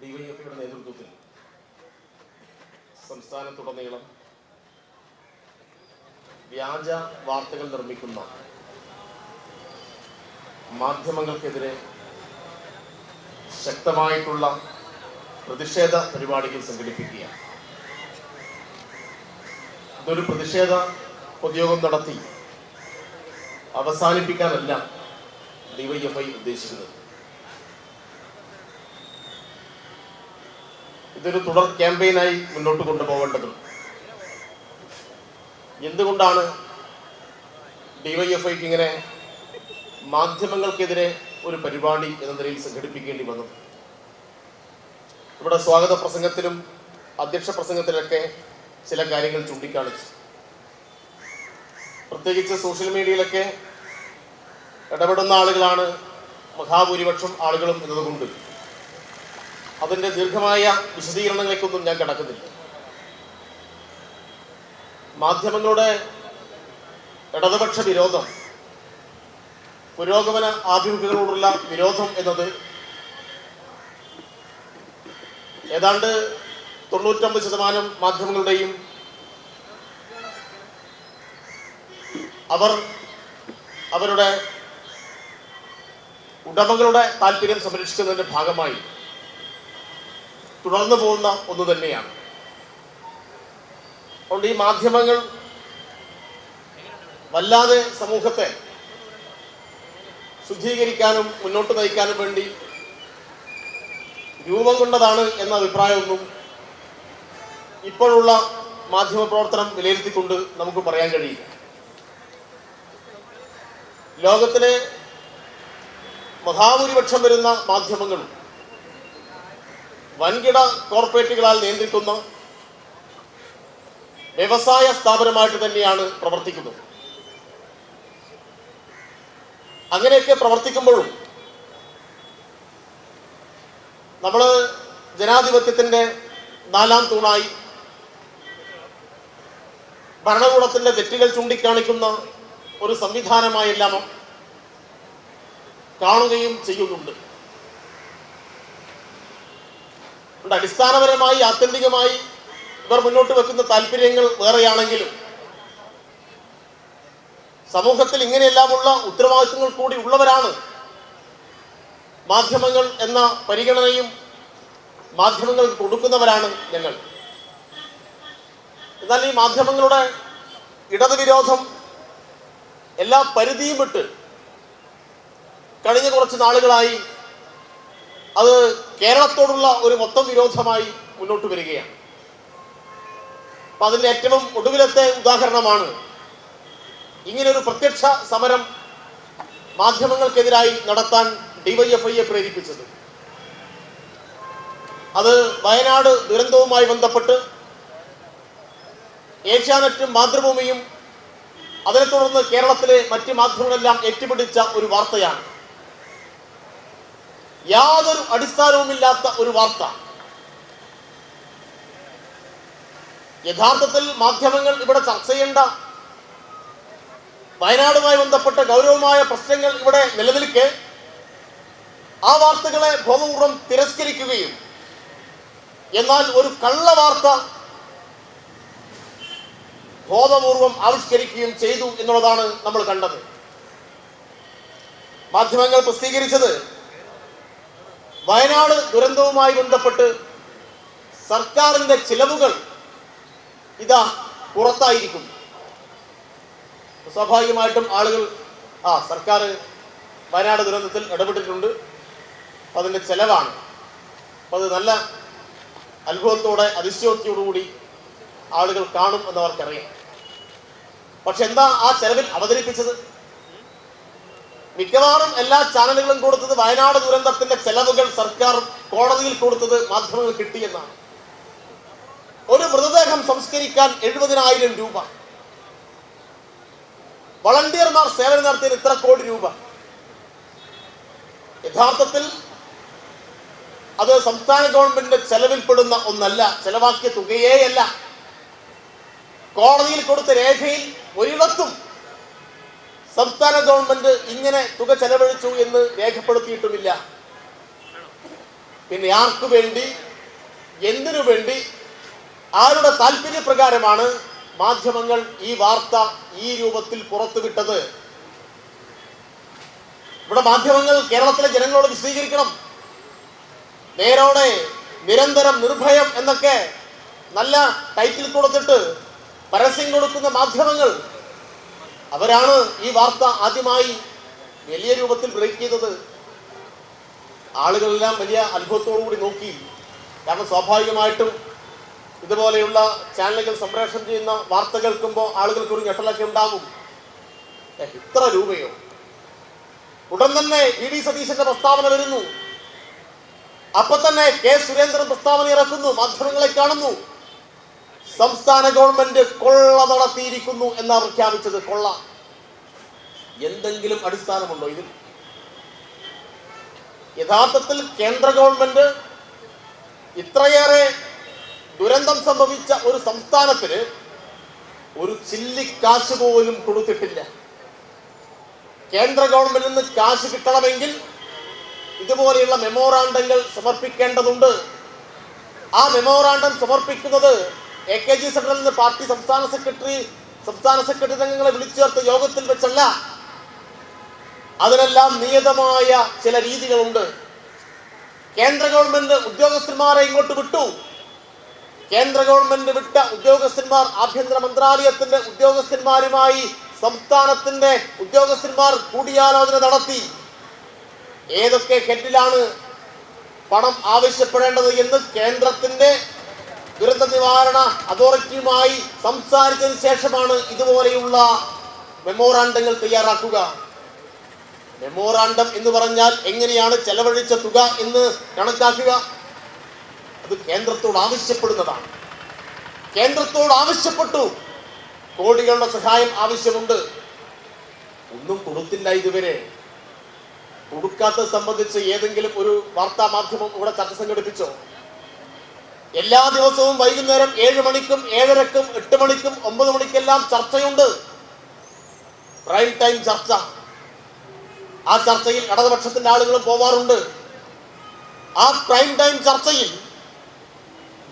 ഡിവൈഎഫ്ഐയുടെ നേതൃത്വത്തിൽ സംസ്ഥാനത്തുടനീളം വ്യാജ വാർത്തകൾ നിർമ്മിക്കുന്ന മാധ്യമങ്ങൾക്കെതിരെ ശക്തമായിട്ടുള്ള പ്രതിഷേധ പരിപാടികൾ സംഘടിപ്പിക്കുക ഇതൊരു പ്രതിഷേധ പൊതുയോഗം നടത്തി അവസാനിപ്പിക്കാനല്ല ഡിവൈഎഫ്ഐ ഉദ്ദേശിക്കുന്നത്. ഇതൊരു തുടർ ക്യാമ്പയിനായി മുന്നോട്ട് കൊണ്ടുപോകേണ്ടതുണ്ട് എന്തുകൊണ്ടാണ് ഡിവൈഎഫ്ഐക്ക് ഇങ്ങനെ മാധ്യമങ്ങൾക്കെതിരെ ഒരു പരിപാടി എന്ന നിലയിൽ സംഘടിപ്പിക്കേണ്ടി വന്നത്? ഇവിടെ സ്വാഗത പ്രസംഗത്തിലും അധ്യക്ഷ പ്രസംഗത്തിലൊക്കെ ചില കാര്യങ്ങൾ ചൂണ്ടിക്കാണിച്ചു. പ്രത്യേകിച്ച് സോഷ്യൽ മീഡിയയിലൊക്കെ ഇടപെടുന്ന ആളുകളാണ് മഹാഭൂരിപക്ഷം ആളുകളും എന്നതുകൊണ്ട്. അതിന്റെ ദീർഘമായ വിശദീകരണങ്ങളിലേക്കൊന്നും ഞാൻ കിടക്കുന്നില്ല. മാധ്യമങ്ങളുടെ ഇടതുപക്ഷ വിരോധം പുരോഗമന ആഭിമുഖ്യങ്ങളോടുള്ള വിരോധം എന്നത് ഏതാണ്ട് തൊണ്ണൂറ്റൊമ്പത് ശതമാനം മാധ്യമങ്ങളുടെയും അവർ അവരുടെ ഉടമകളുടെ താല്പര്യം സംരക്ഷിക്കുന്നതിന്റെ ഭാഗമായി തുടർന്നു പോകുന്ന ഒന്ന് തന്നെയാണ്. അതുകൊണ്ട് ഈ മാധ്യമങ്ങൾ വല്ലാതെ സമൂഹത്തെ ശുദ്ധീകരിക്കാനും മുന്നോട്ട് നയിക്കാനും വേണ്ടി രൂപം കൊണ്ടതാണ് എന്ന അഭിപ്രായമൊന്നും ഇപ്പോഴുള്ള മാധ്യമ പ്രവർത്തനം വിലയിരുത്തിക്കൊണ്ട് നമുക്ക് പറയാൻ കഴിയില്ല. ലോകത്തിലെ മഹാഭൂരിപക്ഷം വരുന്ന മാധ്യമങ്ങളും വൻകിട കോർപ്പറേറ്റുകളാൽ നിയന്ത്രിക്കുന്ന വ്യവസായ സ്ഥാപനമായിട്ട് തന്നെയാണ് പ്രവർത്തിക്കുന്നത്. അങ്ങനെയൊക്കെ പ്രവർത്തിക്കുമ്പോഴും നമ്മൾ ജനാധിപത്യത്തിന്റെ നാലാം തൂണായി ഭരണകൂടത്തിന്റെ തെറ്റുകൾ ചൂണ്ടിക്കാണിക്കുന്ന ഒരു സംവിധാനമായെല്ലാം കാണുകയും ചെയ്യുന്നുണ്ട്. അതുകൊണ്ട് അടിസ്ഥാനപരമായി ആത്യന്തികമായി ഇവർ മുന്നോട്ട് വെക്കുന്ന താല്പര്യങ്ങൾ വേറെയാണെങ്കിലും സമൂഹത്തിൽ ഇങ്ങനെയെല്ലാമുള്ള ഉത്തരവാദിത്വങ്ങൾ കൂടി ഉള്ളവരാണ് മാധ്യമങ്ങൾ എന്ന പരിഗണനയും മാധ്യമങ്ങൾ കൊടുക്കുന്നവരാണ് ഞങ്ങൾ. എന്നാൽ ഈ മാധ്യമങ്ങളുടെ ഇടതുവിരോധം എല്ലാ പരിധിയും വിട്ട് കഴിഞ്ഞ കുറച്ച് നാളുകളായി അത് കേരളത്തോടുള്ള ഒരു മൊത്തം വിരോധമായി മുന്നോട്ട് വരികയാണ്. അപ്പൊ അതിന്റെ ഏറ്റവും ഒടുവിലത്തെ ഉദാഹരണമാണ് ഇങ്ങനൊരു പ്രത്യക്ഷ സമരം മാധ്യമങ്ങൾക്കെതിരായി നടത്താൻ ഡിവൈഎഫ്ഐയെ പ്രേരിപ്പിച്ചത്. അത് വയനാട് ദുരന്തവുമായി ബന്ധപ്പെട്ട് ഏഷ്യാനെറ്റും മാതൃഭൂമിയും അതിനെ തുടർന്ന് കേരളത്തിലെ മറ്റ് മാധ്യമങ്ങളെല്ലാം ഏറ്റുപിടിച്ച ഒരു വാർത്തയാണ്. യാതൊരു അടിസ്ഥാനവുമില്ലാത്ത ഒരു വാർത്ത. യഥാർത്ഥത്തിൽ മാധ്യമങ്ങൾ ഇവിടെ ചർച്ച ചെയ്യേണ്ട വയനാടുമായി ബന്ധപ്പെട്ട ഗൗരവമായ പ്രശ്നങ്ങൾ ഇവിടെ നിലനിൽക്കെ ആ വാർത്തകളെ ബോധപൂർവം തിരസ്കരിക്കുകയും എന്നാൽ ഒരു കള്ള വാർത്ത ബോധപൂർവം ആവിഷ്കരിക്കുകയും ചെയ്തു എന്നുള്ളതാണ് നമ്മൾ കണ്ടത്. മാധ്യമങ്ങൾ പ്രസിദ്ധീകരിച്ചത് വയനാട് ദുരന്തവുമായി ബന്ധപ്പെട്ട് സർക്കാരിന്റെ ചിലവുകൾ ഇതാ പുറത്തായിരിക്കും. സ്വാഭാവികമായിട്ടും ആളുകൾ ആ സർക്കാർ വയനാട് ദുരന്തത്തിൽ ഇടപെട്ടിട്ടുണ്ട്. അതിന്റെ ചെലവാണ്. അപ്പം അത് നല്ല അത്ഭുതത്തോടെ അതിശയോക്തിയോടുകൂടി ആളുകൾ കാണും എന്നവർക്കറിയാം. പക്ഷെ എന്താ ആ ചെലവിൽ അവതരിപ്പിച്ചത്? മിക്കവാറും എല്ലാ ചാനലുകളും കൊടുത്തത് വയനാട് ദുരന്തത്തിന്റെ ചെലവുകൾ സർക്കാർ കോടതിയിൽ കൊടുത്തത് മാധ്യമങ്ങൾ കിട്ടിയെന്നാണ് ഒരു മൃതദേഹം സംസ്കരിക്കാൻ എഴുപതിനായിരം രൂപ. വളണ്ടിയർമാർ സേവനം നടത്തിയതിന് ഇത്ര കോടി രൂപ. യഥാർത്ഥത്തിൽ അത് സംസ്ഥാന ഗവൺമെന്റിന്റെ ചെലവിൽപ്പെടുന്ന ഒന്നല്ല ചെലവാക്കിയ തുകയേയല്ല. കോടതിയിൽ കൊടുത്ത രേഖയിൽ ഒരിടത്തും സംസ്ഥാന ഗവൺമെന്റ് ഇങ്ങനെ തുക ചെലവഴിച്ചു എന്ന് രേഖപ്പെടുത്തിയിട്ടുമില്ല. പിന്നെ ആർക്കു വേണ്ടി എന്തിനു വേണ്ടി ആരുടെ താല്പര്യപ്രകാരമാണ് മാധ്യമങ്ങൾ ഈ വാർത്ത ഈ രൂപത്തിൽ പുറത്തുവിട്ടത്? ഇവിടെ മാധ്യമങ്ങൾ കേരളത്തിലെ ജനങ്ങളോട് വിശദീകരിക്കണം. നേരോടെ നിരന്തരം നിർഭയം എന്നൊക്കെ നല്ല ടൈറ്റിൽ കൊടുത്തിട്ട് പരസ്യം കൊടുക്കുന്ന മാധ്യമങ്ങൾ അവരാണ് ഈ വാർത്ത ആദ്യമായി വലിയ രൂപത്തിൽ ബ്രേക്ക് ചെയ്തത്. ആളുകളെല്ലാം വലിയ അത്ഭുതത്തോടു കൂടി നോക്കി. കാരണം സ്വാഭാവികമായിട്ടും ഇതുപോലെയുള്ള ചാനലുകൾ സംപ്രേഷണം ചെയ്യുന്ന വാർത്ത കേൾക്കുമ്പോൾ ആളുകൾക്ക് ഒരു ഞെട്ടലൊക്കെ ഉണ്ടാകും. ഇത്ര രൂപയോ? ഉടൻ തന്നെ ഇ ഡി സതീശന്റെ പ്രസ്താവന വരുന്നു. അപ്പൊ തന്നെ കെ സുരേന്ദ്രൻ പ്രസ്താവന ഇറക്കുന്നു മാധ്യമങ്ങളെ കാണുന്നു. സംസ്ഥാന ഗവൺമെന്റ് കൊള്ള നടത്തിയിരിക്കുന്നു എന്നാ പ്രഖ്യാപിച്ചത്. കൊള്ള. എന്തെങ്കിലും അടിസ്ഥാനമുണ്ടോ ഇതിൽ? യഥാർത്ഥത്തിൽ കേന്ദ്ര ഗവൺമെന്റ് ഇത്രയേറെ ദുരന്തം സംഭവിച്ച ഒരു സംസ്ഥാനത്തിന് ഒരു ചില്ലിക്കാശ് പോലും കൊടുത്തിട്ടില്ല. കേന്ദ്ര ഗവൺമെന്റിൽ നിന്ന് കാശ് കിട്ടണമെങ്കിൽ ഇതുപോലെയുള്ള മെമ്മോറാണ്ടങ്ങൾ സമർപ്പിക്കേണ്ടതുണ്ട്. ആ മെമ്മോറാണ്ടം സമർപ്പിക്കുന്നത് എ കെ ജി സെക്രട്ടറിയിൽ നിന്ന് പാർട്ടി സംസ്ഥാന സെക്രട്ടറി സംസ്ഥാന സെക്രട്ടറി അംഗങ്ങളെ വിളിച്ചു ചേർത്ത യോഗത്തിൽ വെച്ചല്ല. അതിനെല്ലാം നിയതമായ ചില രീതികളുണ്ട്. കേന്ദ്ര ഗവൺമെന്റ് ഉദ്യോഗസ്ഥന്മാരെ ഇങ്ങോട്ട് വിട്ടു. കേന്ദ്ര ഗവൺമെന്റ് വിട്ട ഉദ്യോഗസ്ഥന്മാർ ആഭ്യന്തര മന്ത്രാലയത്തിന്റെ ഉദ്യോഗസ്ഥന്മാരുമായി സംസ്ഥാനത്തിന്റെ ഉദ്യോഗസ്ഥന്മാർ കൂടിയാലോചന നടത്തി. ഏതൊക്കെ ഹെഡിലാണ് പണം ആവശ്യപ്പെടേണ്ടത് എന്ന് കേന്ദ്രത്തിന്റെ ദുരന്ത നിവാരണ അതോറിറ്റിയുമായി സംസാരിച്ചതിന് ശേഷമാണ് ഇതുപോലെയുള്ള മെമ്മോറാണ്ടങ്ങൾ തയ്യാറാക്കുക. മെമ്മോറാണ്ടം എന്ന് പറഞ്ഞാൽ എങ്ങനെയാണ് ചെലവഴിച്ച തുക എന്ന് കണക്കാക്കുക. അത് കേന്ദ്രത്തോട് ആവശ്യപ്പെടുന്നതാണ്. കേന്ദ്രത്തോട് ആവശ്യപ്പെട്ടു. കോടികളുടെ സഹായം ആവശ്യമുണ്ട്. ഒന്നും കൊടുത്തില്ല ഇതുവരെ. കൊടുക്കാത്തത് സംബന്ധിച്ച് ഏതെങ്കിലും ഒരു വാർത്താ മാധ്യമം ഇവിടെ ചർച്ച സംഘടിപ്പിച്ചോ? എല്ലാ ദിവസവും വൈകുന്നേരം ഏഴ് മണിക്കും ഏഴരക്കും എട്ട് മണിക്കും ഒമ്പത് മണിക്കെല്ലാം ചർച്ചയുണ്ട്. പ്രൈം ടൈം ചർച്ച. ആ ചർച്ചയിൽ ഇടതുപക്ഷത്തിന്റെ ആളുകളും പോവാറുണ്ട്. ആ പ്രൈം ടൈം ചർച്ചയിൽ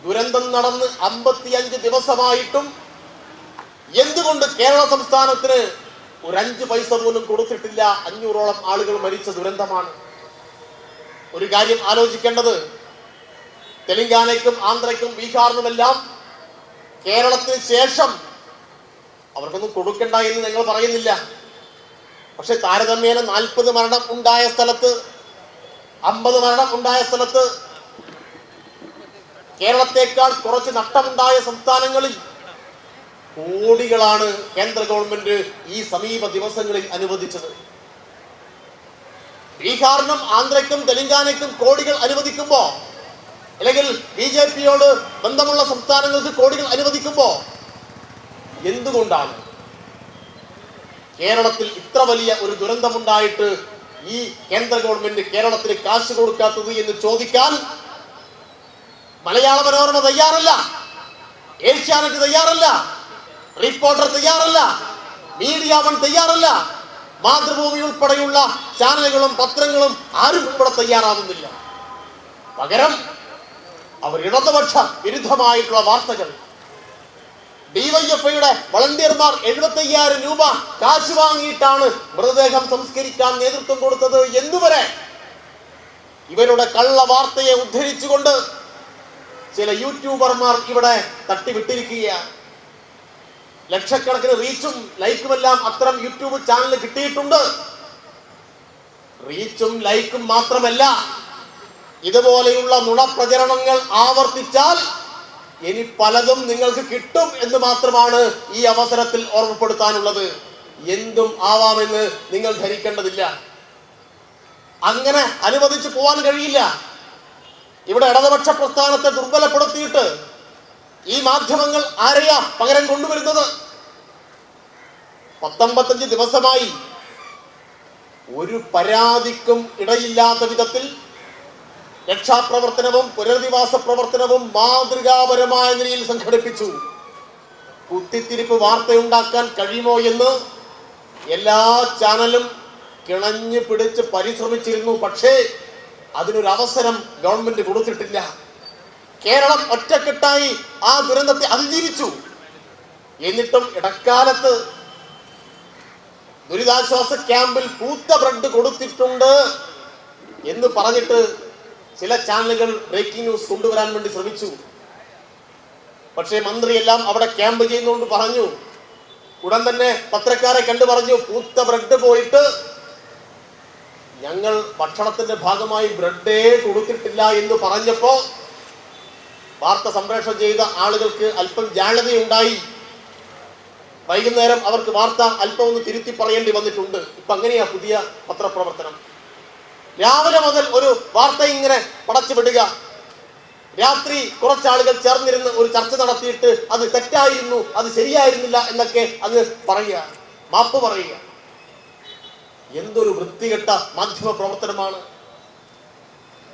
ദുരന്തം നടന്ന് അമ്പത്തിയഞ്ച് ദിവസമായിട്ടും എന്തുകൊണ്ട് കേരള സംസ്ഥാനത്തിന് ഒരു അഞ്ച് പൈസ പോലും കൊടുത്തിട്ടില്ല? അഞ്ഞൂറോളം ആളുകൾ മരിച്ച ദുരന്തമാണ്. ഒരു കാര്യം ആലോചിക്കേണ്ടത്. തെലങ്കാനയ്ക്കും ആന്ധ്രയ്ക്കും ബീഹാറിനുമെല്ലാം കേരളത്തിന് ശേഷം അവർക്കൊന്നും കൊടുക്കണ്ട എന്ന് ഞങ്ങൾ പറയുന്നില്ല. പക്ഷെ താരതമ്യേന നാൽപ്പത് മരണം ഉണ്ടായ സ്ഥലത്ത് അമ്പത് മരണം ഉണ്ടായ സ്ഥലത്ത് കേരളത്തെക്കാൾ കുറച്ച് നഷ്ടമുണ്ടായ സംസ്ഥാനങ്ങളിൽ കോടികളാണ് കേന്ദ്ര ഗവൺമെന്റ് ഈ സമീപ ദിവസങ്ങളിൽ അനുവദിച്ചത്. ബീഹാറിനും ആന്ധ്രയ്ക്കും തെലങ്കാനയ്ക്കും കോടികൾ അനുവദിക്കുമ്പോ അല്ലെങ്കിൽ ബി ജെ പിയോട് ബന്ധമുള്ള സംസ്ഥാനങ്ങൾക്ക് കോടികൾ അനുവദിക്കുമ്പോൾ എന്തുകൊണ്ടാണ് കേരളത്തിൽ ഇത്ര വലിയ ഒരു ദുരന്തമുണ്ടായിട്ട് ഈ കേന്ദ്ര ഗവൺമെന്റ് കേരളത്തിന് കാശ് കൊടുക്കാത്തത് എന്ന് ചോദിക്കാൻ മലയാള മനോരമ തയ്യാറല്ല ഏഷ്യാനെറ്റ് തയ്യാറല്ല റിപ്പോർട്ടർ തയ്യാറല്ല മീഡിയ വൺ തയ്യാറല്ല മാതൃഭൂമി ഉൾപ്പെടെയുള്ള ചാനലുകളും പത്രങ്ങളും ആരും ഇവിടെ തയ്യാറാവുന്നില്ല. പകരം അവർ ഇടതുപക്ഷ വിരുദ്ധമായിട്ടുള്ള വാർത്തകൾ. ഡിവൈഎഫ്ഐയുടെ വളണ്ടിയർമാർ എഴുപത്തി അയ്യായിരം രൂപ കാശ് വാങ്ങിയിട്ടാണ് മൃതദേഹം സംസ്കരിക്കാൻ നേതൃത്വം കൊടുത്തത് എന്നുവരെ ഇവരുടെ കള്ള വാർത്തയെ ഉദ്ധരിച്ചുകൊണ്ട് ചില യൂട്യൂബർമാർ ഇവിടെ തട്ടിവിട്ടിരിക്കുകയാണ്. ലക്ഷക്കണക്കിന് റീച്ചും ലൈക്കുമെല്ലാം അത്തരം യൂട്യൂബ് ചാനൽ കിട്ടിയിട്ടുണ്ട്. റീച്ചും ലൈക്കും മാത്രമല്ല ഇതുപോലെയുള്ള നുണപ്രചരണങ്ങൾ ആവർത്തിച്ചാൽ ഇനി പലതും നിങ്ങൾക്ക് കിട്ടും എന്ന് മാത്രമാണ് ഈ അവസരത്തിൽ ഓർമ്മപ്പെടുത്താനുള്ളത്. എന്തും ആവാമെന്ന് നിങ്ങൾ ധരിക്കേണ്ടതില്ല. അങ്ങനെ അനുവദിച്ചു പോവാൻ കഴിയില്ല. ഇവിടെ ഇടതുപക്ഷ പ്രസ്ഥാനത്തെ ദുർബലപ്പെടുത്തിയിട്ട് ഈ മാധ്യമങ്ങൾ ആരെയാ പകരം കൊണ്ടുവരുന്നത്? പത്തൊമ്പത്തഞ്ച് ദിവസമായി ഒരു പരാതിക്കും ഇടയില്ലാത്ത വിധത്തിൽ രക്ഷാപ്രവർത്തനവും പുനരധിവാസ പ്രവർത്തനവും മാതൃകാപരമായ നിലയിൽ സംഘടിപ്പിച്ചു. കുത്തിത്തിരിപ്പ് വാർത്തയുണ്ടാക്കാൻ കഴിയുമോ എന്ന് എല്ലാ ചാനലും കിണഞ്ഞു പിടിച്ച് പരിശ്രമിച്ചിരുന്നു. പക്ഷേ അതിനൊരു അവസരം ഗവൺമെന്റ് കൊടുത്തിട്ടില്ല. കേരളം ഒറ്റക്കെട്ടായി ആ ദുരന്തത്തെ അതിജീവിച്ചു. എന്നിട്ടും ഇടക്കാലത്ത് ദുരിതാശ്വാസ ക്യാമ്പിൽ പൂത്ത ബ്രെഡ് കൊടുത്തിട്ടുണ്ട് എന്ന് പറഞ്ഞിട്ട് ചില ചാനലുകൾ ബ്രേക്കിംഗ് ന്യൂസ് കൊണ്ടുവരാൻ വേണ്ടി ശ്രമിച്ചു. പക്ഷേ മന്ത്രി മന്ത്രിയെല്ലാം അവിടെ ക്യാമ്പ് ചെയ്യുന്നുകൊണ്ട് പറഞ്ഞു ഉടൻ തന്നെ പത്രക്കാരെ കണ്ടു പറഞ്ഞു പൂത്ത ബ്രെഡ് പോയിട്ട് ഞങ്ങൾ ഭക്ഷണത്തിന്റെ ഭാഗമായി ബ്രെഡേ കൊടുത്തിട്ടില്ല എന്ന് പറഞ്ഞപ്പോ വാർത്ത സംപ്രേഷണം ചെയ്ത ആളുകൾക്ക് അല്പം ജാള്യതയുണ്ടായി. വൈകുന്നേരം അവർക്ക് വാർത്ത അല്പം ഒന്ന് തിരുത്തി പറയേണ്ടി വന്നിട്ടുണ്ട്. ഇപ്പൊ അങ്ങനെയാ പുതിയ പത്രപ്രവർത്തനം. രാവിലെ മുതൽ ഒരു വാർത്ത ഇങ്ങനെ പടച്ചു വിടുക. രാത്രി കുറച്ചാളുകൾ ചേർന്നിരുന്ന് ഒരു ചർച്ച നടത്തിയിട്ട് അത് തെറ്റായിരുന്നു അത് ശരിയായിരുന്നില്ല എന്നൊക്കെ അങ്ങ് പറയുക. മാപ്പ് പറയുക. എന്തൊരു വൃത്തികെട്ട മാധ്യമ പ്രവർത്തനമാണ്.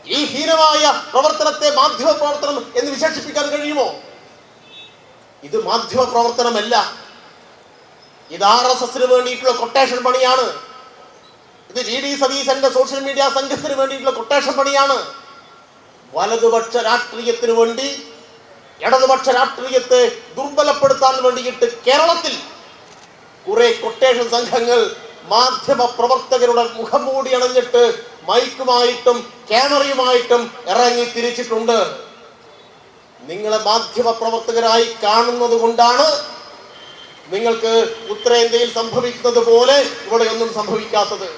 ഈ ഹീനമായ പ്രവർത്തനത്തെ മാധ്യമ പ്രവർത്തനം എന്ന് വിശേഷിപ്പിക്കാൻ കഴിയുമോ? ഇത് മാധ്യമ പ്രവർത്തനമല്ല. ഇത് ആർ എസ് എസിന് വേണ്ടിയിട്ടുള്ള കൊട്ടേഷൻ പണിയാണ്. ഇത് ജി ഡി സതീശന്റെ സോഷ്യൽ മീഡിയ സംഘത്തിന് വേണ്ടിയിട്ടുള്ള കൊട്ടേഷൻ പണിയാണ്. വലതുപക്ഷ രാഷ്ട്രീയത്തിന് വേണ്ടി ഇടതുപക്ഷ രാഷ്ട്രീയത്തെ ദുർബലപ്പെടുത്താൻ വേണ്ടിയിട്ട് കേരളത്തിൽ കുറെ കൊട്ടേഷൻ സംഘങ്ങൾ മാധ്യമ പ്രവർത്തകരുടെ മുഖം മൂടി അണഞ്ഞിട്ട് മൈക്കുമായിട്ടും ക്യാമറയുമായിട്ടും ഇറങ്ങി തിരിച്ചിട്ടുണ്ട്. നിങ്ങളെ മാധ്യമ പ്രവർത്തകരായി കാണുന്നത് കൊണ്ടാണ് നിങ്ങൾക്ക് ഉത്തരേന്ത്യയിൽ സംഭവിക്കുന്നത് പോലെ ഇവിടെയൊന്നും സംഭവിക്കാത്തത്.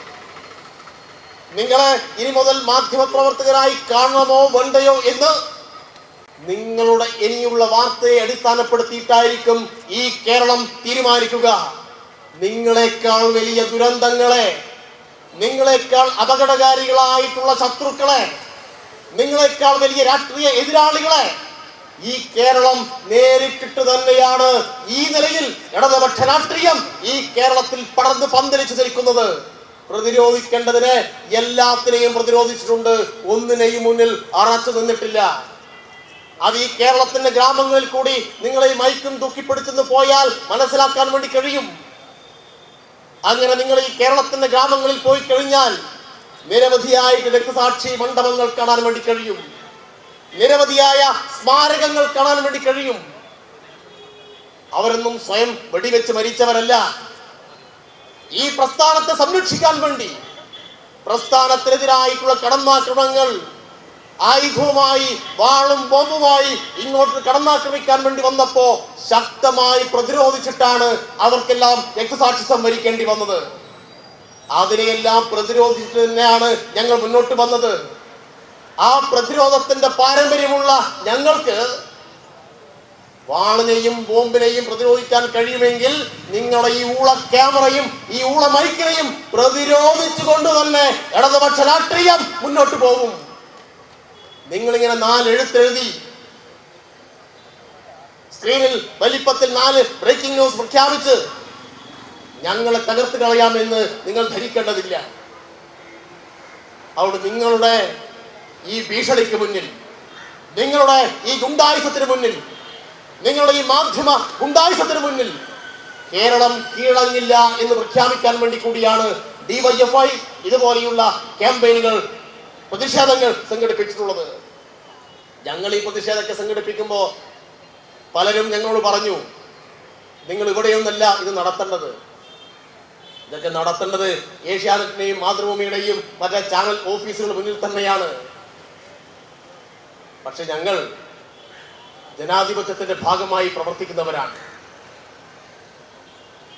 നിങ്ങളെ ഇനി മുതൽ മാധ്യമ പ്രവർത്തകരായി കാണണമോ വേണ്ടയോ എന്ന് നിങ്ങളുടെ ഇനിയുള്ള വാർത്തയെ അടിസ്ഥാനപ്പെടുത്തിയിട്ടായിരിക്കും ഈ കേരളം തീരുമാനിക്കുക. നിങ്ങളെക്കാൾ വലിയ ദുരന്തങ്ങളെ നിങ്ങളെക്കാൾ അപകടകാരികളായിട്ടുള്ള ശത്രുക്കളെ നിങ്ങളെക്കാൾ വലിയ രാഷ്ട്രീയ എതിരാളികളെ ഈ കേരളം നേരിട്ടിട്ട് തന്നെയാണ് ഈ നിലയിൽ ഇടതുപക്ഷ രാഷ്ട്രീയം ഈ കേരളത്തിൽ പടർന്ന് പന്തലിച്ചു നിൽക്കുന്നത്. പ്രതിരോധിക്കേണ്ടതിനെ എല്ലാത്തിനെയും പ്രതിരോധിച്ചിട്ടുണ്ട്. ഒന്നിനെയും മുന്നിൽ അറച്ചു നിന്നിട്ടില്ല. അത് ഈ കേരളത്തിന്റെ ഗ്രാമങ്ങളിൽ കൂടി നിങ്ങളെ ഈ മൈക്കും തൂക്കിപ്പിടിച്ചെന്ന് പോയാൽ മനസ്സിലാക്കാൻ വേണ്ടി കഴിയും. അങ്ങനെ നിങ്ങൾ ഈ കേരളത്തിന്റെ ഗ്രാമങ്ങളിൽ പോയി കഴിഞ്ഞാൽ നിരവധിയായിട്ട് രക്തസാക്ഷി മണ്ഡപങ്ങൾ കാണാൻ വേണ്ടി കഴിയും. നിരവധിയായ സ്മാരകങ്ങൾ കാണാൻ വേണ്ടി കഴിയും. അവരൊന്നും സ്വയം വെടിവെച്ച് മരിച്ചവരല്ല. ഈ പ്രസ്ഥാനത്തെ സംരക്ഷിക്കാൻ വേണ്ടി പ്രസ്ഥാനത്തിനെതിരായിട്ടുള്ള കടന്നാക്രമണങ്ങൾ ആയുധവുമായി വാളും ബോംബുമായി ഇങ്ങോട്ട് കടന്നാക്രമിക്കാൻ വേണ്ടി വന്നപ്പോ ശക്തമായി പ്രതിരോധിച്ചിട്ടാണ് അവർക്കെല്ലാം രക്തസാക്ഷിത്വം വരിക്കേണ്ടി വന്നത്. അതിനെയെല്ലാം പ്രതിരോധിച്ചിട്ട് തന്നെയാണ് ഞങ്ങൾ മുന്നോട്ട് വന്നത്. ആ പ്രതിരോധത്തിന്റെ പാരമ്പര്യമുള്ള ഞങ്ങൾക്ക് വാളിനെയും ബോംബിനെയും പ്രതിരോധിക്കാൻ കഴിയുമെങ്കിൽ നിങ്ങളുടെ ഈ ഊള ക്യാമറയും ഈ ഊള മൈക്കിനെയും പ്രതിരോധിച്ചുകൊണ്ട് തന്നെ ഇടതുപക്ഷ രാഷ്ട്രീയം മുന്നോട്ട് പോകും. നിങ്ങളിങ്ങനെ നാല് എഴുത്തെഴുതി സ്ക്രീനിൽ വലിപ്പത്തിൽ നാല് ബ്രേക്കിംഗ് ന്യൂസ് പ്രഖ്യാപിച്ച് ഞങ്ങളെ തകർത്ത് കളയാമെന്ന് നിങ്ങൾ ധരിക്കേണ്ടതില്ല. അവിടെ നിങ്ങളുടെ ഈ ഭീഷണിക്ക് മുന്നിൽ നിങ്ങളുടെ ഈ ഗുണ്ടായുസത്തിന് മുന്നിൽ നിങ്ങളുടെ ഈ മാധ്യമ ഗുണ്ടായുസത്തിന് മുന്നിൽ കേരളം കീഴടങ്ങില്ല എന്ന് പ്രഖ്യാപിക്കാൻ വേണ്ടി കൂടിയാണ് ഡിവൈഎഫ്ഐ ഇതുപോലെയുള്ള ക്യാമ്പയിനുകൾ പ്രതിഷേധങ്ങൾ സംഘടിപ്പിച്ചിട്ടുള്ളത്. ഞങ്ങൾ ഈ പ്രതിഷേധമൊക്കെ സംഘടിപ്പിക്കുമ്പോൾ പലരും ഞങ്ങളോട് പറഞ്ഞു നിങ്ങൾ ഇവിടെയൊന്നല്ല ഇത് നടത്തേണ്ടത്. ഇതൊക്കെ നടത്തേണ്ടത് ഏഷ്യാനെറ്റിന്റെയും മാതൃഭൂമിയുടെയും മറ്റേ ചാനൽ ഓഫീസുകളുടെ മുന്നിൽ തന്നെയാണ്. പക്ഷെ ഞങ്ങൾ ജനാധിപത്യത്തിന്റെ ഭാഗമായി പ്രവർത്തിക്കുന്നവരാണ്.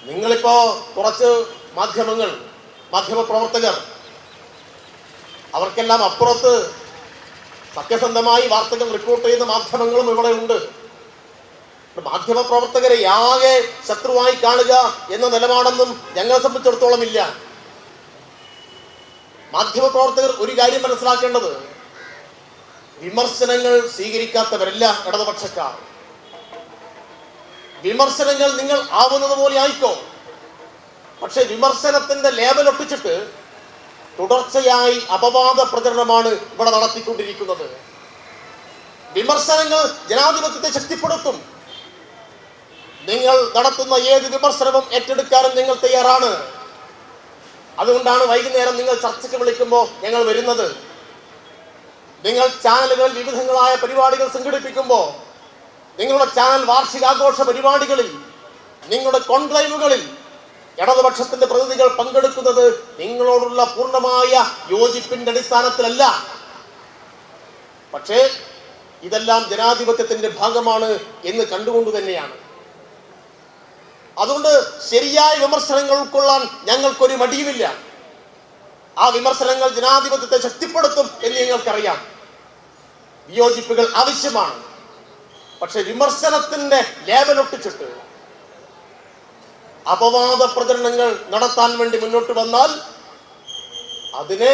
നിങ്ങളിപ്പോ കുറച്ച് മാധ്യമങ്ങൾ മാധ്യമ പ്രവർത്തകർ അവർക്കെല്ലാം അപ്പുറത്ത് സത്യസന്ധമായി വാർത്തകൾ റിപ്പോർട്ട് ചെയ്യുന്ന മാധ്യമങ്ങളും ഇവിടെ ഉണ്ട്. മാധ്യമ പ്രവർത്തകരെ ആകെ ശത്രുവായി കാണുക എന്ന നിലപാടൊന്നും ഞങ്ങളെ സംബന്ധിച്ചിടത്തോളം ഇല്ല. മാധ്യമ പ്രവർത്തകർ ഒരു കാര്യം മനസ്സിലാക്കേണ്ടത് വിമർശനങ്ങൾ സ്വീകരിക്കാത്തവരല്ല ഇടതുപക്ഷക്കാർ. വിമർശനങ്ങൾ നിങ്ങൾ ആവുന്നത് പോലെ ആയിക്കോ? പക്ഷെ വിമർശനത്തിന്റെ ലേബൽ ഒട്ടിച്ചിട്ട് തുടർച്ചയായി അപവാദ പ്രചരണമാണ് ഇവിടെ നടത്തിക്കൊണ്ടിരിക്കുന്നത്. വിമർശനങ്ങൾ ജനാധിപത്യത്തെ ശക്തിപ്പെടുത്തും. നിങ്ങൾ നടത്തുന്ന ഏത് വിമർശനവും ഏറ്റെടുക്കാനും നിങ്ങൾ തയ്യാറാണ്. അതുകൊണ്ടാണ് വൈകുന്നേരം നിങ്ങൾ ചർച്ചയ്ക്ക് വിളിക്കുമ്പോൾ ഞങ്ങൾ വരുന്നത്. നിങ്ങൾ ചാനലുകൾ വിവിധങ്ങളായ പരിപാടികൾ സംഘടിപ്പിക്കുമ്പോൾ നിങ്ങളുടെ ചാനൽ വാർഷികാഘോഷ പരിപാടികളിൽ നിങ്ങളുടെ കോൺക്ലൈവുകളിൽ ഇടതുപക്ഷത്തിന്റെ പ്രതിനിധികൾ പങ്കെടുക്കുന്നത് നിങ്ങളോടുള്ള പൂർണമായ യോജിപ്പിന്റെ അടിസ്ഥാനത്തിലല്ല. പക്ഷേ ഇതെല്ലാം ജനാധിപത്യത്തിന്റെ ഭാഗമാണ് എന്ന് കണ്ടുകൊണ്ട് തന്നെയാണ്. അതുകൊണ്ട് ശരിയായ വിമർശനങ്ങൾ ഉൾക്കൊള്ളാൻ ഞങ്ങൾക്കൊരു മടിയുമില്ല. ആ വിമർശനങ്ങൾ ജനാധിപത്യത്തെ ശക്തിപ്പെടുത്തും എന്ന് ഞങ്ങൾക്കറിയാം. വിയോജിപ്പുകൾ ആവശ്യമാണ്. പക്ഷെ വിമർശനത്തിന്റെ ലേബലൊട്ടിച്ചിട്ട് അപവാദ പ്രചരണങ്ങൾ നടത്താൻ വേണ്ടി മുന്നോട്ട് വന്നാൽ അതിനെ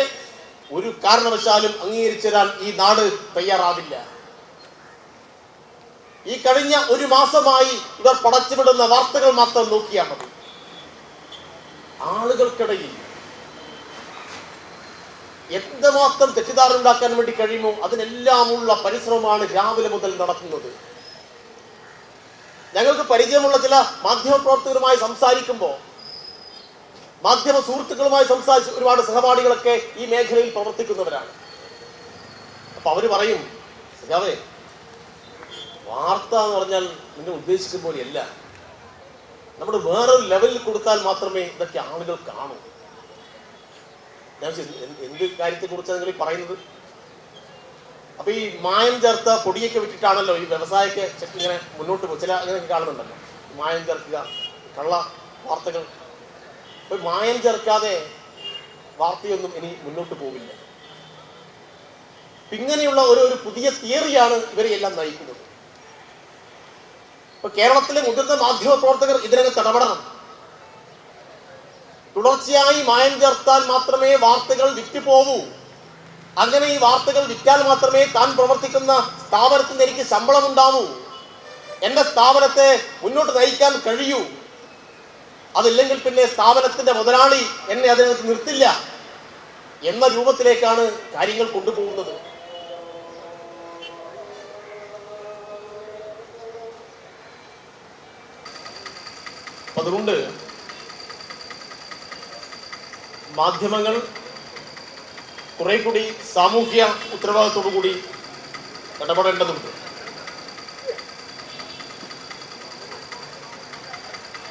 ഒരു കാരണവശാലും അംഗീകരിച്ചു തരാൻ ഈ നാട് തയ്യാറാവില്ല. ഈ കഴിഞ്ഞ ഒരു മാസമായി ഇവർ പടച്ചുവിടുന്ന വാർത്തകൾ മാത്രം നോക്കിയാൽ മതി. ആളുകൾക്കിടയിൽ എന്തുമാത്രം തെറ്റിദ്ധാരണ ഉണ്ടാക്കാൻ വേണ്ടി കഴിയുമോ അതിനെല്ലാമുള്ള പരിശ്രമമാണ് രാവിലെ മുതൽ നടക്കുന്നത്. ഞങ്ങൾക്ക് പരിചയമുള്ള ചില മാധ്യമപ്രവർത്തകരുമായി സംസാരിക്കുമ്പോൾ മാധ്യമ സുഹൃത്തുക്കളുമായി സംസാരിച്ച് ഒരുപാട് സഹപാഠികളൊക്കെ ഈ മേഖലയിൽ പ്രവർത്തിക്കുന്നവരാണ്. അപ്പൊ അവർ പറയും സഖാവേ വാർത്ത എന്ന് പറഞ്ഞാൽ നിങ്ങൾ ഉദ്ദേശിക്കുന്ന പോലെയല്ല നമ്മൾ വേറൊരു ലെവലിൽ കൊടുത്താൽ മാത്രമേ ഇതൊക്കെ ആളുകൾ കാണൂ. ഞാൻ എന്ത് കാര്യത്തെക്കുറിച്ചാണ് കാര്യത്തെ കുറിച്ചാണ് നിങ്ങൾ പറയുന്നത്? അപ്പൊ ഈ മായം ചേർത്ത പൊടിയൊക്കെ വിട്ടിട്ടാണല്ലോ ഈ വ്യവസായಕ್ಕೆ ചെക്ക് ഇങ്ങനെ മുന്നോട്ട് പോകും ചില അങ്ങനെ കാണുന്നുണ്ടല്ലോ. മായം ചേർക്കുക കള്ള വാർത്തകൾ. അപ്പൊ മായം ചേർക്കാതെ വാർത്തയൊന്നും ഇനി മുന്നോട്ട് പോകില്ല ഇങ്ങനെയുള്ള ഒരു ഒരു പുതിയ തിയറിയാണ് ഇവരെ എല്ലാം നയിക്കുന്നത്. ഇപ്പൊ കേരളത്തിലെ മുതിർന്ന മാധ്യമ പ്രവർത്തകർ ഇതിനകത്ത് ഇടപെടണം തുടർച്ചയായി മായം ചേർത്താൽ മാത്രമേ വാർത്തകൾ വിറ്റുപോകൂ. അങ്ങനെ ഈ വാർത്തകൾ വിറ്റാൽ മാത്രമേ താൻ പ്രവർത്തിക്കുന്ന സ്ഥാപനത്തിന് എനിക്ക് ശമ്പളം ഉണ്ടാവൂ എന്റെ സ്ഥാപനത്തെ മുന്നോട്ട് നയിക്കാൻ കഴിയൂ. അതില്ലെങ്കിൽ പിന്നെ സ്ഥാപനത്തിന്റെ മുതലാളി എന്നെ അതിനകത്ത് നിർത്തില്ല എന്ന രൂപത്തിലേക്കാണ് കാര്യങ്ങൾ കൊണ്ടുപോകുന്നത്. അതുകൊണ്ട് മാധ്യമങ്ങൾ കുറെ കൂടി സാമൂഹ്യ ഉത്തരവാദിത്തോടു കൂടി ഇടപെടേണ്ടതുണ്ട്.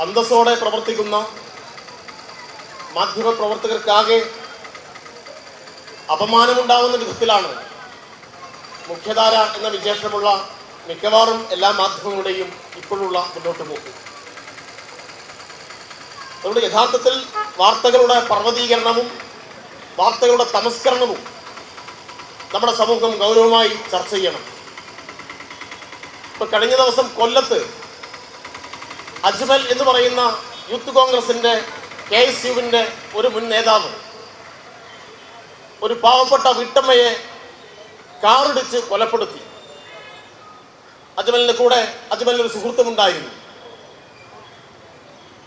അന്തസ്സോടെ പ്രവർത്തിക്കുന്ന മാധ്യമ പ്രവർത്തകർക്കാകെ അപമാനമുണ്ടാകുന്ന വിധത്തിലാണ് മുഖ്യധാര എന്ന വിശേഷമുള്ള മിക്കവാറും എല്ലാ മാധ്യമങ്ങളുടെയും ഇപ്പോഴുള്ള മുന്നോട്ട് പോക്ക്. അതുകൊണ്ട് യഥാർത്ഥത്തിൽ വാർത്തകളുടെ പർവതീകരണവും വാർത്തകളുടെ തമസ്കരണവും നമ്മുടെ സമൂഹം ഗൗരവമായി ചർച്ച ചെയ്യണം. ഇപ്പൊ കഴിഞ്ഞ ദിവസം കൊല്ലത്ത് അജ്മൽ എന്ന് പറയുന്ന യൂത്ത് കോൺഗ്രസിന്റെ കെ എസ് യുവിന്റെ ഒരു മുൻ നേതാവ് ഒരു പാവപ്പെട്ട വീട്ടമ്മയെ കാറിടിച്ച് കൊലപ്പെടുത്തി. അജ്മലിന്റെ കൂടെ അജ്മലിന് ഒരു സുഹൃത്തുമുണ്ടായിരുന്നു.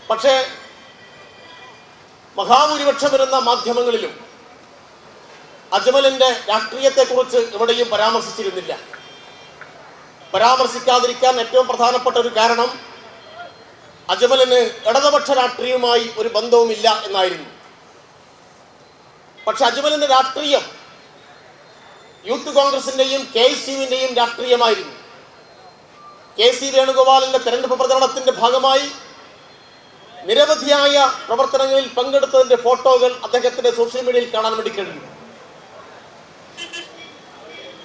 പക്ഷേ മഹാഭൂരിപക്ഷം വരുന്ന മാധ്യമങ്ങളിലും അജ്മലിന്റെ രാഷ്ട്രീയത്തെക്കുറിച്ച് എവിടെയും പരാമർശിച്ചിരുന്നില്ല. പരാമർശിക്കാതിരിക്കാൻ ഏറ്റവും പ്രധാനപ്പെട്ട ഒരു കാരണം അജ്മലിന് ഇടതുപക്ഷ രാഷ്ട്രീയവുമായി ഒരു ബന്ധവുമില്ല എന്നായിരുന്നു. പക്ഷെ അജ്മലിന്റെ രാഷ്ട്രീയം യൂത്ത് കോൺഗ്രസിന്റെയും കെ എസ് യുവിന്റെയും രാഷ്ട്രീയമായിരുന്നു. കെ സി വേണുഗോപാലിന്റെ തെരഞ്ഞെടുപ്പ് പ്രചരണത്തിന്റെ ഭാഗമായി നിരവധിയായ പ്രവർത്തനങ്ങളിൽ പങ്കെടുത്തതിന്റെ ഫോട്ടോകൾ അദ്ദേഹത്തിന്റെ സോഷ്യൽ മീഡിയയിൽ കാണാൻ വേണ്ടി കഴിയും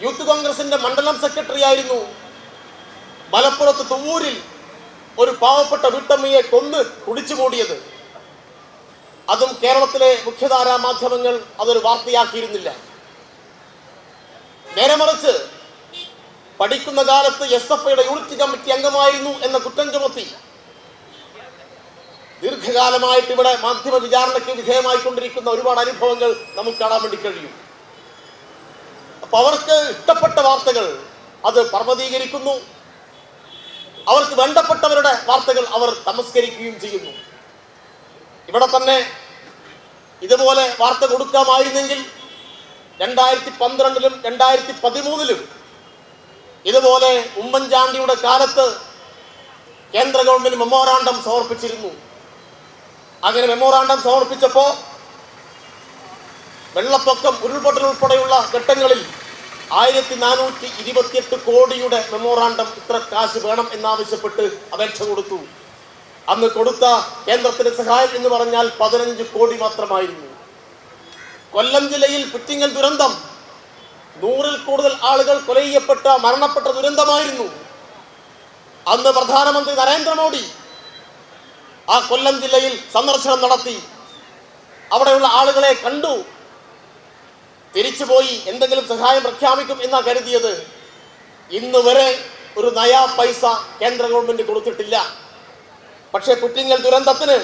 യൂത്ത് കോൺഗ്രസിന്റെ മണ്ഡലം സെക്രട്ടറി ആയിരുന്നു. മലപ്പുറത്ത് തുവൂരിൽ ഒരു പാവപ്പെട്ട വീട്ടമ്മയെ കൊന്ന് കുടിച്ചു മൂടിയത്. അതും കേരളത്തിലെ മുഖ്യധാരാ മാധ്യമങ്ങൾ അതൊരു വാർത്തയാക്കിയിരുന്നില്ല. നേരെ മറിച്ച് പഠിക്കുന്ന കാലത്ത് എസ് എഫ് ഐയുടെ യൂണിറ്റ് കമ്മിറ്റി അംഗമായിരുന്നു എന്ന കുറ്റം ചുമത്തി ദീർഘകാലമായിട്ട് ഇവിടെ മാധ്യമ വിചാരണയ്ക്ക് വിധേയമായിക്കൊണ്ടിരിക്കുന്ന ഒരുപാട് അനുഭവങ്ങൾ നമുക്ക് കാണാൻ വേണ്ടി കഴിയും. അപ്പൊ അവർക്ക് ഇഷ്ടപ്പെട്ട വാർത്തകൾ അത് പർവതീകരിക്കുന്നു അവർക്ക് വേണ്ടപ്പെട്ടവരുടെ വാർത്തകൾ അവർ തമസ്കരിക്കുകയും ചെയ്യുന്നു. ഇവിടെ തന്നെ ഇതുപോലെ വാർത്ത കൊടുക്കാമായിരുന്നെങ്കിൽ രണ്ടായിരത്തി പന്ത്രണ്ടിലും രണ്ടായിരത്തി പതിമൂന്നിലും ഇതുപോലെ ഉമ്മൻചാണ്ടിയുടെ കാലത്ത് കേന്ദ്ര ഗവൺമെന്റ് മെമ്മോറാണ്ടം സമർപ്പിച്ചിരുന്നു. അങ്ങനെ മെമ്മോറാണ്ടം സമർപ്പിച്ചപ്പോ വെള്ളപ്പൊക്കം ഉരുൾപൊട്ടൽ ഉൾപ്പെടെയുള്ള ഘട്ടങ്ങളിൽ ആയിരത്തി നാനൂറ്റി ഇരുപത്തിയെട്ട് കോടിയുടെ മെമ്മോറാണ്ടം ഇത്ര കാശ് വേണം എന്നാവശ്യപ്പെട്ട് അപേക്ഷ കൊടുത്തു. അന്ന് കൊടുത്ത കേന്ദ്രത്തിന്റെ സഹായം എന്ന് പറഞ്ഞാൽ പതിനഞ്ച് കോടി മാത്രമായിരുന്നു. കൊല്ലം ജില്ലയിൽ പുറ്റിങ്ങൽ ദുരന്തം. നൂറിൽ കൂടുതൽ ആളുകൾ കൊല ചെയ്യപ്പെട്ട മരണപ്പെട്ട ദുരന്തമായിരുന്നു. അന്ന് പ്രധാനമന്ത്രി നരേന്ദ്രമോദി ആ കൊല്ലം ജില്ലയിൽ സന്ദർശനം നടത്തി. അവിടെയുള്ള ആളുകളെ കണ്ടു. തിരിച്ചുപോയി എന്തെങ്കിലും സഹായം പ്രഖ്യാപിക്കും എന്നാ കരുതിയത്. ഇന്ന് വരെ ഒരു നയാ പൈസ കേന്ദ്ര ഗവൺമെന്റ് കൊടുത്തിട്ടില്ല. പക്ഷേ കുറ്റിങ്ങൽ ദുരന്തത്തിന്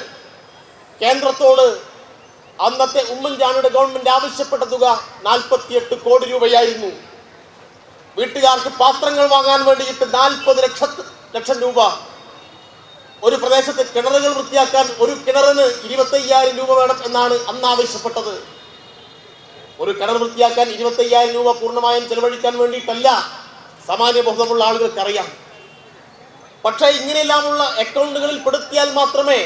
കേന്ദ്രത്തോട് അന്നത്തെ ഉമ്മൻചാണ്ടിയുടെ ഗവൺമെന്റ് ആവശ്യപ്പെട്ട തുക നാൽപ്പത്തിയെട്ട് കോടി രൂപയായിരുന്നു. വീട്ടുകാർക്ക് പാത്രങ്ങൾ വാങ്ങാൻ വേണ്ടിയിട്ട് നാൽപ്പത് ലക്ഷ ലക്ഷം രൂപ ഒരു പ്രദേശത്ത് കിണറുകൾ വൃത്തിയാക്കാൻ ഒരു കിണറിന് ഇരുപത്തയ്യായിരം രൂപ വേണം എന്നാണ് അന്ന് ആവശ്യപ്പെട്ടത്. ഒരു കിണർ വൃത്തിയാക്കാൻ ഇരുപത്തയ്യായിരം രൂപ പൂർണമായും ചെലവഴിക്കാൻ വേണ്ടിയിട്ടല്ല സാമാന്യ ബോധമുള്ള ആളുകൾക്ക് അറിയാം പക്ഷേ ഇങ്ങനെയെല്ലാമുള്ള അക്കൗണ്ടുകളിൽ പെടുത്തിയാൽ മാത്രമേ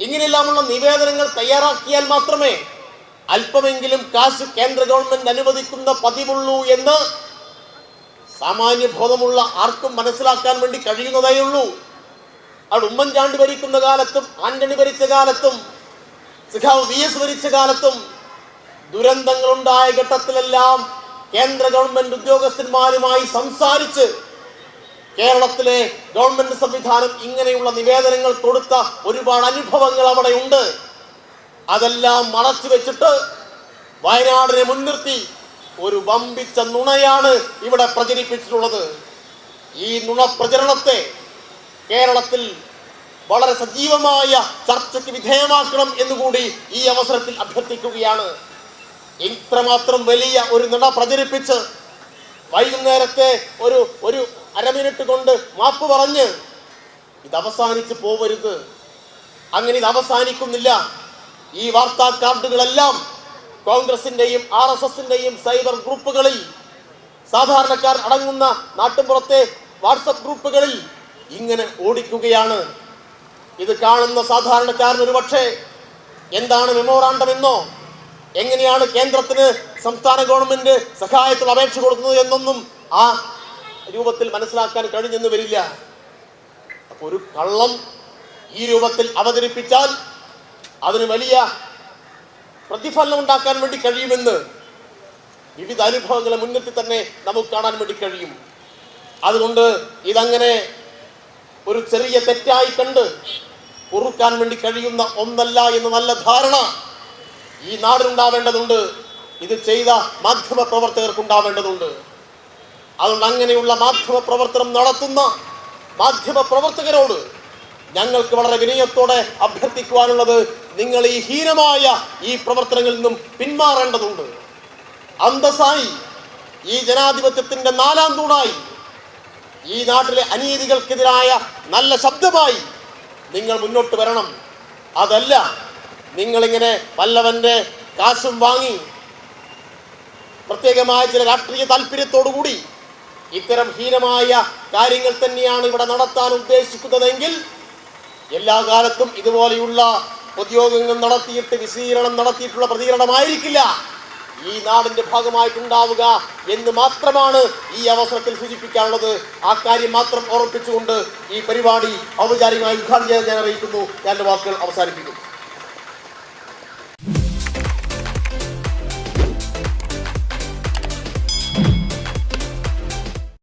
ഇങ്ങനെയെല്ലാമുള്ള നിവേദനങ്ങൾ തയ്യാറാക്കിയാൽ മാത്രമേ അല്പമെങ്കിലും കാശ് കേന്ദ്ര ഗവൺമെന്റ് അനുവദിക്കുന്ന പതിവുള്ളൂ എന്ന് സാമാന്യ ബോധമുള്ള ആർക്കും മനസ്സിലാക്കാൻ വേണ്ടി കഴിയുന്നതേ ഉള്ളൂ അവിടെ ഉമ്മൻചാണ്ടി ഭരിക്കുന്ന കാലത്തും ആന്റണി ഭരിച്ച കാലത്തും സിഖാവ് വി എസ് ഭരിച്ച കാലത്തും ദുരന്തങ്ങളുണ്ടായ ഘട്ടത്തിലെല്ലാം കേന്ദ്ര ഗവൺമെന്റ് ഉദ്യോഗസ്ഥന്മാരുമായി സംസാരിച്ച് കേരളത്തിലെ ഗവൺമെന്റ് സംവിധാനം ഇങ്ങനെയുള്ള നിവേദനങ്ങൾ കൊടുത്ത ഒരുപാട് അനുഭവങ്ങൾ അവിടെ ഉണ്ട് അതെല്ലാം മറച്ചു വെച്ചിട്ട് വയനാടിനെ മുൻനിർത്തി ഒരു വമ്പിച്ച നുണയാണ് ഇവിടെ പ്രചരിപ്പിച്ചിട്ടുള്ളത്. ഈ നുണ പ്രചരണത്തെ കേരളത്തിൽ വളരെ സജീവമായ ചർച്ചയ്ക്ക് വിധേയമാക്കണം എന്നുകൂടി ഈ അവസരത്തിൽ അഭ്യർത്ഥിക്കുകയാണ്. ഇത്രമാത്രം വലിയ ഒരു നുണ പ്രചരിപ്പിച്ച് വൈകുന്നേരത്തെ ഒരു ഒരു അരമിനിറ്റ് കൊണ്ട് മാപ്പ് പറഞ്ഞ് ഇത് അവസാനിച്ച് പോവരുത്. അങ്ങനെ ഇത് അവസാനിക്കുന്നില്ല. ഈ വാർത്താ കാർഡുകളെല്ലാം കോൺഗ്രസിന്റെയും ആർ എസ് എസിന്റെയും സൈബർ ഗ്രൂപ്പുകളിൽ സാധാരണക്കാർ അടങ്ങുന്ന നാട്ടിൻപുറത്തെ വാട്സപ്പ് ഗ്രൂപ്പുകളിൽ ഇങ്ങനെ ഓടിക്കുകയാണ്. ഇത് കാണുന്ന സാധാരണക്കാരൻ ഒരു പക്ഷേ എന്താണ് മെമ്മോറാണ്ടം എന്നോ? എങ്ങനെയാണ് കേന്ദ്രത്തിന് സംസ്ഥാന ഗവൺമെന്റ് സഹായത്തിൽ അപേക്ഷ കൊടുക്കുന്നത് എന്നൊന്നും ആ രൂപത്തിൽ മനസ്സിലാക്കാൻ കഴിഞ്ഞെന്ന് വരില്ല. അപ്പൊ ഒരു കള്ളം ഈ രൂപത്തിൽ അവതരിപ്പിച്ചാൽ അതിന് വലിയ പ്രതിഫലനം ഉണ്ടാക്കാൻ വേണ്ടി കഴിയുമെന്ന് വിവിധ അനുഭവങ്ങളെ മുന്നിട്ട് തന്നെ നമുക്ക് കാണാൻ വേണ്ടി കഴിയും. അതുകൊണ്ട് ഇതങ്ങനെ ഒരു ചെറിയ തെറ്റായി കണ്ട് പൊറുക്കാൻ വേണ്ടി കഴിയുന്ന ഒന്നല്ല എന്ന് നല്ല ധാരണ ഈ നാടിനുണ്ടാവേണ്ടതുണ്ട്. ഇത് ചെയ്ത മാധ്യമ പ്രവർത്തകർക്ക് ഉണ്ടാവേണ്ടതുണ്ട് അതുകൊണ്ട് അങ്ങനെയുള്ള മാധ്യമ പ്രവർത്തനം നടത്തുന്ന മാധ്യമ പ്രവർത്തകരോട് ഞങ്ങൾക്ക് വളരെ വിനയത്തോടെ അഭ്യർത്ഥിക്കുവാനുള്ളത് നിങ്ങൾ ഈ ഹീനമായ ഈ പ്രവർത്തനങ്ങളിൽ നിന്നും പിന്മാറേണ്ടതുണ്ട്. അന്തസ്സായി ഈ ജനാധിപത്യത്തിന്റെ നാലാം തൂണായി ഈ നാട്ടിലെ അനീതികൾക്കെതിരായ നല്ല ശബ്ദമായി നിങ്ങൾ മുന്നോട്ട് വരണം. അതല്ല നിങ്ങളിങ്ങനെ വല്ലവന്റെ കാശും വാങ്ങി പ്രത്യേകമായ ചില രാഷ്ട്രീയ താല്പര്യത്തോടുകൂടി ഇത്തരം ഹീനമായ കാര്യങ്ങൾ തന്നെയാണ് ഇവിടെ നടത്താൻ ഉദ്ദേശിക്കുന്നതെങ്കിൽ എല്ലാ കാലത്തും ഇതുപോലെയുള്ള ഉദ്യോഗങ്ങൾ നടത്തിയിട്ട് വിശീലനം നടത്തിയിട്ടുള്ള പ്രതികരണമായിരിക്കില്ല. ഈ നാടിന്റെ ഭാഗമായിട്ടുണ്ടാവുക എന്ന് മാത്രമാണ് ഈ അവസരത്തിൽ സൂചിപ്പിക്കാനുള്ളത്. ആ കാര്യം മാത്രം ഓർമ്മിപ്പിച്ചുകൊണ്ട് ഈ പരിപാടി ഔപചാരികമായി ഉദ്ഘാടനം ചെയ്യാൻ ഞാൻ അറിയിക്കുന്നു. ഞാൻ വാക്കുകൾ അവസാനിപ്പിക്കുന്നു.